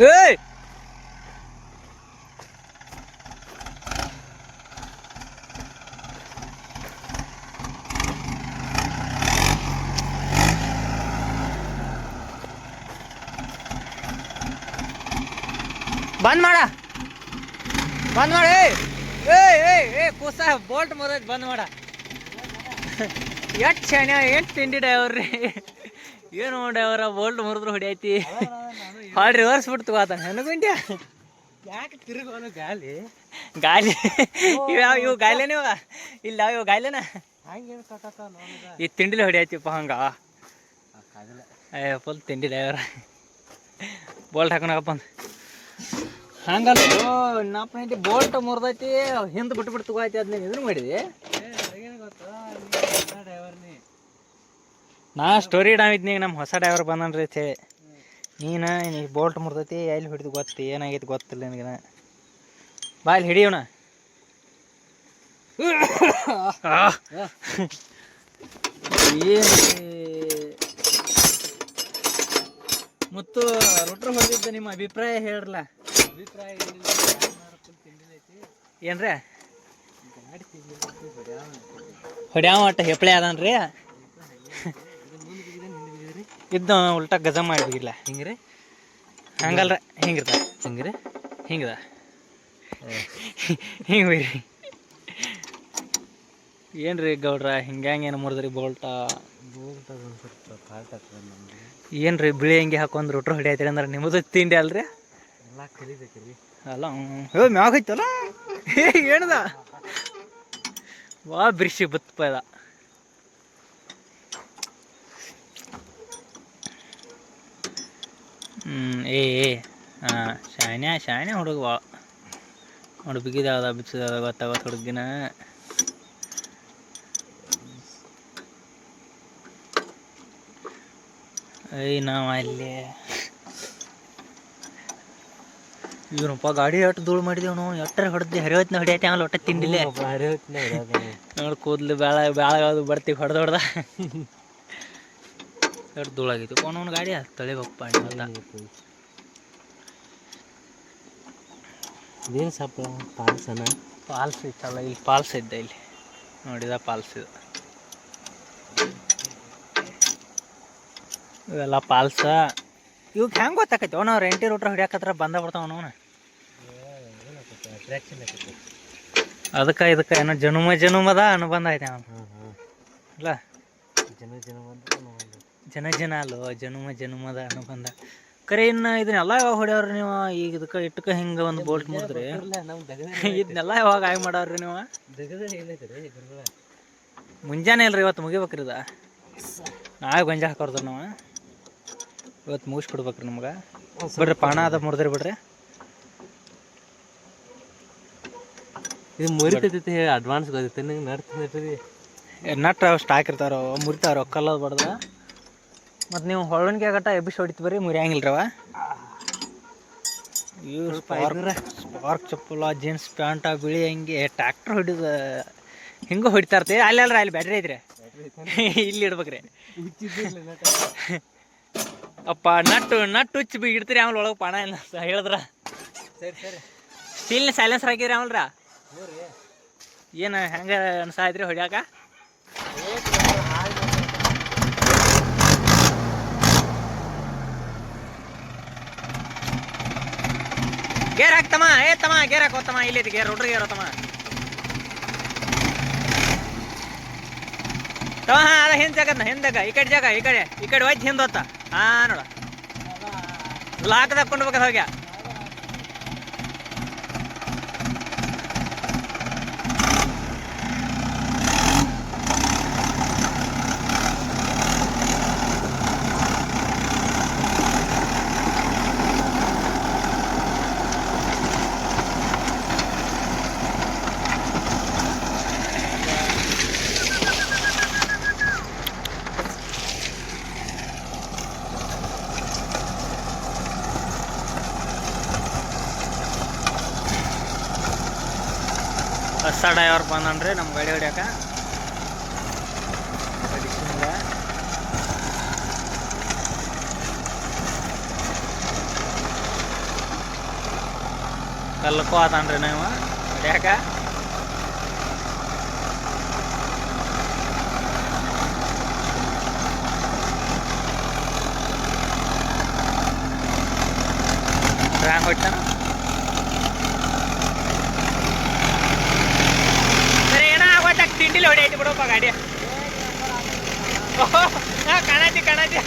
ಏಯ್! ಬಂದ್ ಮಾಡ. ಬಂದ್ ಮಾಡ. ಏ ಕೂಸ ಬೋಲ್ಟ್ ಮರೋದ್ ಬಂದ್ ಮಾಡ. ಎಷ್ಟ್ ಶಣ್ಯ ಏನ್ ತಿಂಡಿ ಡ್ರೈವರ್ ರೀ ಏನು ಡ್ರೈವರ ಬೋಲ್ಟ್ ಮುರಿದ್ರು ಹೊಡಿಯೈತಿ. ಹಾಲ್ ರಿವರ್ಸ್ ಬಿಟ್ಟು ತಗೋತ ನನಗುಂಡ್ಯ ಯಾಕೆ ತಿರುಗೋನು ಗಾಲಿ? ಗಾಲಿ. ಇವ್ಯಾವ ಇವು ಗಾಯಲೇನ ಇವಾಗ ಇಲ್ಲ ಇವು ಗಾಲಿನ ಹಂಗೇನು ಈ ತಿಂಡಿಲಿ ಹೊಡಿಯೈತಿಪ್ಪ ಹಂಗ. ಏ ಫುಲ್ ತಿಂಡಿ ಡ್ರೈವರ್ ಬೋಲ್ಟ್ ಹಾಕೋಣಪ್ಪ ಅಂದ್. ಹಂಗಲ್ಲ ನಾಲ್ಕು ನೈಂಟಿ ಬೋಲ್ಟ್ ಮುರಿದೈತಿ ಹಿಂದೆ ಬಿಟ್ಟು ಬಿಟ್ಟು ತಗೋಯ್ತಿ ಅದನ್ನ ಇದನ್ನು ಮಾಡಿದಿ. ನೀ ಸ್ಟೋರಿ ಇಡಾಮಿದ್ನಿ ನಮ್ಮ ಹೊಸ ಡ್ರೈವರ್ ಬಂದನ್ರಿ ಅಂತ ಹೇಳಿ. ನೀನು ನೀ ಬೋಲ್ಟ್ ಮುರಿದೈತಿ, ಎಲ್ಲಿ ಹಿಡಿದು ಗೊತ್ತು, ಏನಾಗೈತಿ ಗೊತ್ತಿಲ್ಲ ನಿನಗೆ. ಬಾ ಇಲ್ಲಿ ಹಿಡಿಯೋಣ. ಏನು ಮತ್ತು ರೊಟ್ರು ಹೊಡೆದಿದ್ದ ನಿಮ್ಮ ಅಭಿಪ್ರಾಯ ಹೇಳ್ರಲ್ಲ. ಅಭಿಪ್ರಾಯ ಏನ್ರಿ? ಹೊಡ್ಯಾವ ಹೊಡ್ಯಾವ ಒಟ್ಟ ಹೆಪ್ಳೆ ಅದಾನ ಹಿಂದೆ ಇದ್ದ ಉಲ್ಟಾ ಗಜ ಮಾಡಿಬಿಡಿಲ್ಲ ಹಿಂಗ್ರಿ? ಹಂಗಲ್ರ? ಹಿಂಗಿರ್ತ ಹಿಂಗ್ರಿ? ಹಿಂಗದ ಹಿಂಗೆ ಬೈರಿ ಏನ್ರಿ ಗೌಡ್ರ ಹಿಂಗ್ಯಾಂಗ ಏನು ಮುರಿದ್ರಿ ಬೋಲ್ಟ? ನಮ್ಗೆ ಏನ್ರಿ ಬಿಳಿ ಹಂಗೆ ಹಾಕೊಂಡ್ ರೊಟ್ರು ಹೊಡಿಯತ್ರಿ ಅಂದ್ರೆ ನಿಮ್ಮದು ತಿಂಡಿ ಅಲ್ರಿ? ಎಲ್ಲ ಕಲಿಬೇಕ್ರಿ. ಅಲ್ಲ ಹ್ಞೂ ಮ್ಯಾಗ ಏ ಏನದ? ವಾ ಬಿರ್ಸಿ ಬತ್ತಪ್ಪ ಇದ. ಏ ಏ ಹಾಂ ಶಾನ್ಯ ಶಾನ್ಯ ಹುಡುಗ ಬಿಗಿದಾದ ಬಿಚ್ಚಿದಾದ ಗೊತ್ತಾಗತ್ತೆ ಹುಡುಗಿನ ಏಯ್ ನಾವು ಅಲ್ಲಿ ಇವನಪ್ಪ ಗಾಡಿ ಎಷ್ಟು ಧೂಳು ಮಾಡಿದೇವ್ ನಾವು ಎಟ್ಟರೆ ಹೊಡೆದ್ದೆ ಹರಿವತ್ನ ಹೊಡಿಯತ್ತೆ ಆಮೇಲೆ ಒಟ್ಟ ತಿಂಡಿಲ್ಲೇ ನೋಡಿ ಕೂದಲು ಬೇಳ ಬೇಳ ಅದು ಬರ್ತೀವಿ ಹೊಡೆದ ಹೊಡೆದ ಎಷ್ಟು ಧೂಳಾಗಿತ್ತು. ಅವನವನ ಗಾಡಿ ತಳಿಬೇಕಪ್ಪ ಅಂತ. ಇದೇನು ಸಪ್ಪ ಪಾಲ್ಸನ ಪಾಲ್ಸ್ ಇತ್ತಲ್ಲ ಇಲ್ಲಿ ಪಾಲ್ಸ್ ಇದ್ದ ಇಲ್ಲಿ. ನೋಡಿದ ಪಾಲ್ಸ್ ಇದು. ಇವೆಲ್ಲ ಪಾಲ್ಸ. ಇವ್ಕೆ ಹೆಂಗೆ ಗೊತ್ತಾಕೈತಿ? ಅವ್ನು ರೆಂಟಿ ರೂಟ್ರ ಹಿಡಿಯಾಕತ್ರ ಬಂದ ಬಿಡ್ತಾವ ಅವನು ಅದಕ್ಕೆ ಇದಕ್ಕೆ ಏನೋ ಜನುಮ ಜನುಮದ ಅನುಬಂಧ ಐತೆ ಅವನು. ಇಲ್ಲ? ಜನ ಜನ ಬಂದು ನೋಡೋದು ಜನ ಜನ ಅಲ್ಲೋ ಜನುಮ ಜನುಮದ ಅನುಬಂಧ. ಕರೆ ಇನ್ನು ಇದನ್ನೆಲ್ಲ ಯಾವಾಗ ಹೊಡ್ಯಾವ್ರಿ ನೀವು? ಈಗ ಇದಕ್ಕೆ ಇಟ್ಕ ಹಿಂಗೆ ಒಂದು ಬೋಲ್ಟ್ ಮುರಿದ್ರಿ. ಇದನ್ನೆಲ್ಲ ಯಾವಾಗ ಆಗಿ ಮಾಡವ್ರಿ ನೀವು? ಮುಂಜಾನೆ ಇಲ್ರಿ ಇವತ್ತು ಮುಗಿಬೇಕ್ರಿ ಇದು. ನಾಳೆ ಗೊಂಜ ಹಾಕೋರ್ದ ನಾವು. ಇವತ್ತು ಮುಗಿಸ್ಕೊಡ್ಬೇಕ್ರಿ ನಮ್ಗೆ. ಬಿಡ್ರಿ ಪಾಣ ಅದ ಮುರಿದ್ರಿ ಬಿಡ್ರಿ. ಇದು ಮುರಿತೈತಿ ಅಡ್ವಾನ್ಸ್ ಗೊತ್ತೈತೆ ನಂಗೆ ನಡ್ತೈತಿ ನಟ್ ಸ್ಟಾಕ್ ಇರ್ತಾರೋ ಮುರಿತಾರೋ ಕಲ್ಲದ ಬಡ್ದ. ಮತ್ತು ನೀವು ಹೊಳ್ಳಣಿಗೆ ಆಗಟ್ಟ ಎಬ್ಬಿಸಿ ಹೊಡಿತು ಬರ್ರಿ ಮುರಿಯಂಗಿಲ್ರವ ಇವು ಸ್ಪಾರ್ಕ್ ಸ್ಪಾರ್ಕ್ ಚಪ್ಪಲ ಜೀನ್ಸ್ ಪ್ಯಾಂಟ ಬಿಳಿ ಹಂಗೆ ಟ್ರಾಕ್ಟರ್ ಹೊಡಿದ ಹಿಂಗೆ ಹೊಡಿತಾ ಇರ್ತೀವಿ ಅಲ್ಲಿ ಅಲ್ರಿ ಅಲ್ಲಿ ಬ್ಯಾಟ್ರಿ ಐತ್ರಿ. ಇಲ್ಲಿ ಇಡ್ಬೇಕ್ರಿ. ಅಪ್ಪ ನಟ್ಟು ನಟ್ಟು ಹುಚ್ಚಿ ಬಿ ಇಡ್ತೀರಿ ಆಮೇಲೆ ಒಳಗೆ ಪಣ ಇಲ್ಲ ಹೇಳಿದ್ರ. ಸ್ಟೀಲ್ನ ಸೈಲೆನ್ಸರ್ ಹಾಕಿದ್ರಿ ಆಮೇಲ್ರ. ರೀ. ಏನು ಹೆಂಗೆ ಅನ್ಸಾಯ್ತ್ರಿ ಹೊಡ್ಯಾಕ? ಗೇರ್ ಹಾಕ್ತಮ್ಮ, ಏ ತಮ್ಮ, ಗೇರ್ ಹಾಕೋತಮ್ಮ ಇಲ್ಲೈತಿ ಗೇರ್, ಹುಡ್ರಿ ಗೇರ್ ತಮ್ಮ. ತಮ್ಮ, ಹಾ, ಅದ ಹಿಂದ ಜಾಗದ್ನ ಹಿಂದಾಗ ಈ ಕಡೆ ಜಾಗ, ಈ ಕಡೆ ಈ ಕಡೆ ಒಯ್ದು ಹಿಂದ ಹೊತ್ತ. ಹಾ, ನೋಡ. ಲಾಕ್ ಹೋಗ್ಯಾ ಹೋಗ್ಯ. ಹೊಸ ಡ್ರೈವರ್ ಬಂದನ್ರಿ ನಮ್ಮ ಗಾಡಿ ಹೊಡ್ಯಾಕ. ಕಲ್ಕೋ ಆತನ್ರಿ ನೀವು ಹೊಡ್ಯಾಕ. ರಾಂಗ್ ಹೊಟ್ಟಾನ ಸರಿ ಏನೋ ಆಗೋತ್ತ ತಿಂಡಿಲಿ ಹೊಡಿ ಬಿಡಪ್ಪ ಗಾಡಿ ಓಹೋ, ಹಾ ಕಾಣತಿ ಕಾಣತಿ